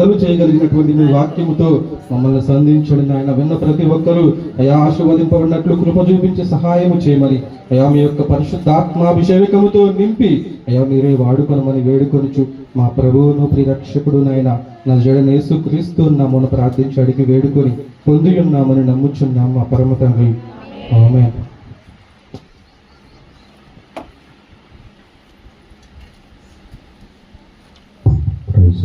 అమలు చేయగలిగినటువంటి మీ వాక్యముతో మమ్మల్ని సంధించండి నాయన విన్న ప్రతి ఒక్కరూ అయా ఆశీర్వదింపబడినట్లు కృప చూపించి సహాయము చేయమని. అయా మీ యొక్క పరిశుద్ధాత్మాభిషేకముతో నింపి అయా మీరే వాడుకొనమని వేడుకొనుచు. మా ప్రభువును ప్రిరక్షకుడు నాయన నా జడనేసు క్రీస్తు నామను ప్రార్థించి అడిగి వేడుకొని పొంది ఉన్నామని నమ్ముచున్నాం మా పరమ తండ్రి. ఆమేన్. Praise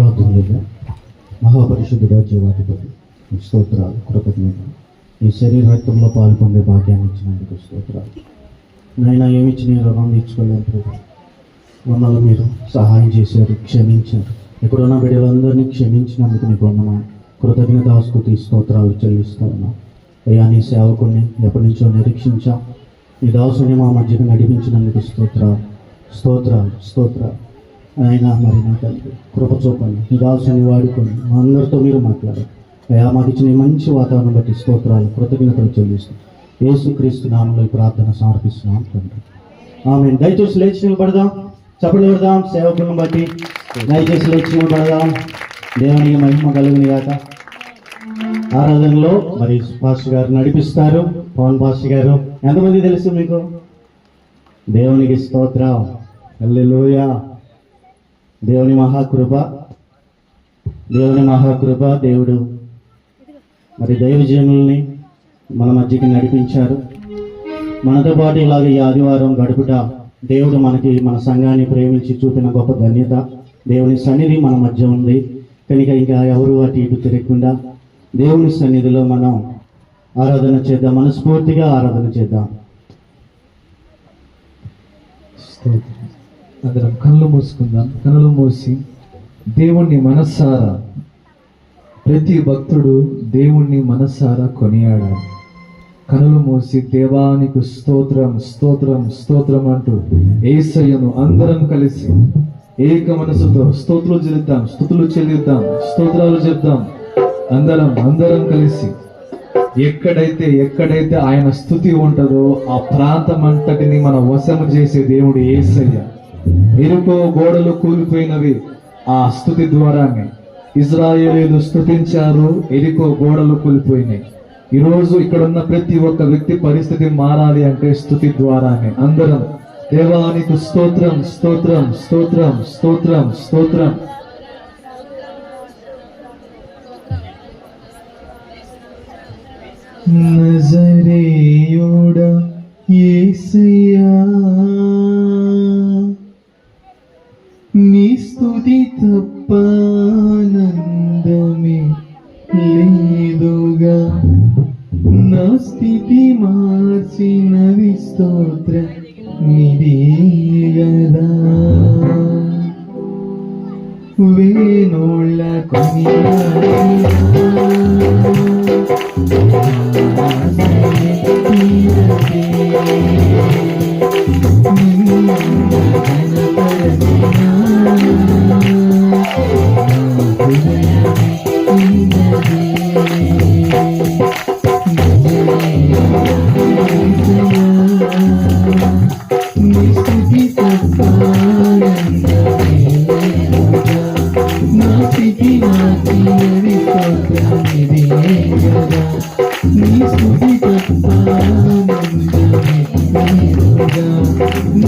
Lord. ప్రార్థన జీవాధిపతి స్తోత్రాలు కృతజ్ఞత ఈ శరీరత్వంలో పాలు భాగ్యాన్ని ఇచ్చినందుకు స్తోత్రాలు. నాయన ఏమిచ్చి నేను రుణం తీర్చుకోలేను ప్రభు మమ్మల్ని మీరు సహాయం చేశారు క్షమించారు. ఇక్కడున్న బిడ్డలందరినీ క్షమించినందుకు నీకు వందనా కృతజ్ఞత ఆస్కృతి స్తోత్రాలు చెల్లిస్తా ఉన్నాం. అయ్యా నీ సేవకుని ఎప్పటి నుంచో నిరీక్షించా. నీ దాసుని మా మధ్యకు నడిపించినందుకు స్తోత్రాలు. స్తోత్రాలు స్తోత్రాలు. ఆయన మరి నా కృప చూపండి నీ వాడుకొని మా అందరితో మీరు మాట్లాడారు అయ్యా మాకు ఇచ్చిన మంచి వాతావరణం బట్టి స్తోత్రాలు కృతజ్ఞతలు చెల్లిస్తాం యేసుక్రీస్తు నామంలో ఈ ప్రార్థన సమర్పిస్తున్నాం తండ్రి. ఆమె దయచేసి లేచి నిలబడదాం. చప్పట్లు పెడదాం సేవకులను బట్టి దయచేసి లేచి నిలబడదాం. దేవునికి మహిమ కలుగుని గాక. ఆరాధనలో మరి పాస్టర్ గారు నడిపిస్తారు. పవన్ పాస్టర్ గారు ఎంతమంది తెలుసు మీకు? దేవునికి స్తోత్రం. హల్లెలూయా. దేవుని మహాకృప దేవుని మహాకృప దేవుడు. మరి దైవజనుల్ని మన మధ్యకి నడిపించారు. మనతో పాటు ఇలాగ ఈ ఆదివారం గడుపుట దేవుడు మనకి మన సంఘాన్ని ప్రేమించి చూపిన గొప్ప ధన్యత. దేవుని సన్నిధి మన మధ్య ఉంది. కనుక ఇంకా ఎవరు అటు ఇటు తిరగకుండా దేవుని సన్నిధిలో మనం ఆరాధన చేద్దాం మనస్ఫూర్తిగా ఆరాధన చేద్దాం. స్తోత్రం. అందరం కళ్ళు మూసుకుందాం. కనులు మూసి దేవుణ్ణి మనస్సారా? ప్రతి భక్తుడు దేవుణ్ణి మనస్సారా కొనియాడాలి. కనులు మూసి దేవానికి స్తోత్రం స్తోత్రం స్తోత్రం అంటూ ఏసయ్యను అందరం కలిసి ఏక మనసుతో స్తోత్రులు చెల్లిద్దాం స్థుతులు చెల్లిద్దాం స్తోత్రాలు చెప్దాం. అందరం అందరం కలిసి ఎక్కడైతే ఎక్కడైతే ఆయన స్థుతి ఉంటుందో ఆ ప్రాంతం అంతటిని మన వశము చేసే దేవుడు ఏసయ్య. ఇరుకో గోడలు కూలిపోయినవి ఆ స్థుతి ద్వారానే. ఇజ్రాయేలీలు స్థుతించారు ఎరికో గోడలు కూలిపోయినాయి. ఈరోజు ఇక్కడ ఉన్న ప్రతి ఒక్క వ్యక్తి పరిస్థితి మారాలి అంటే స్థుతి ద్వారానే. అందరం దేవానికి స్తోత్రం స్తోత్రం స్తోత్రం స్తోత్రం స్తోత్రం. నజరేయుడా యేసయ్యా లేదుగా. నా స్థితి మార్చినది స్తోత్ర నిదే గదా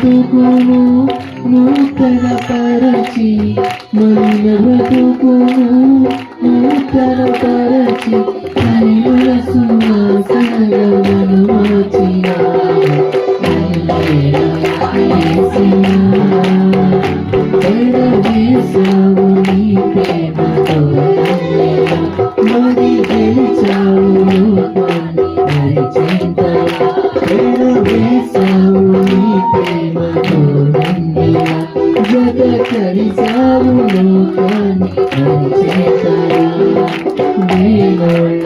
బ్రతుకును నూతన పరచి మన బ్రతుకును నూతన పరచి జత కలిసావు లోకాన్ని హరిచేతలా నీలోళ్ళ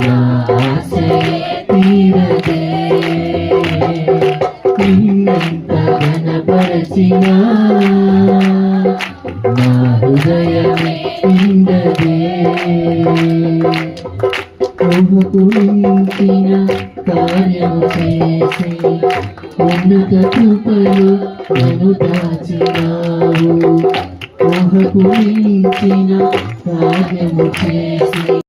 నా ఆశయే పంపిన కార్యం చేసి ఉన్నత కృపలు నన్ను దాచినావు. మహకు మించిన కార్యము చేసి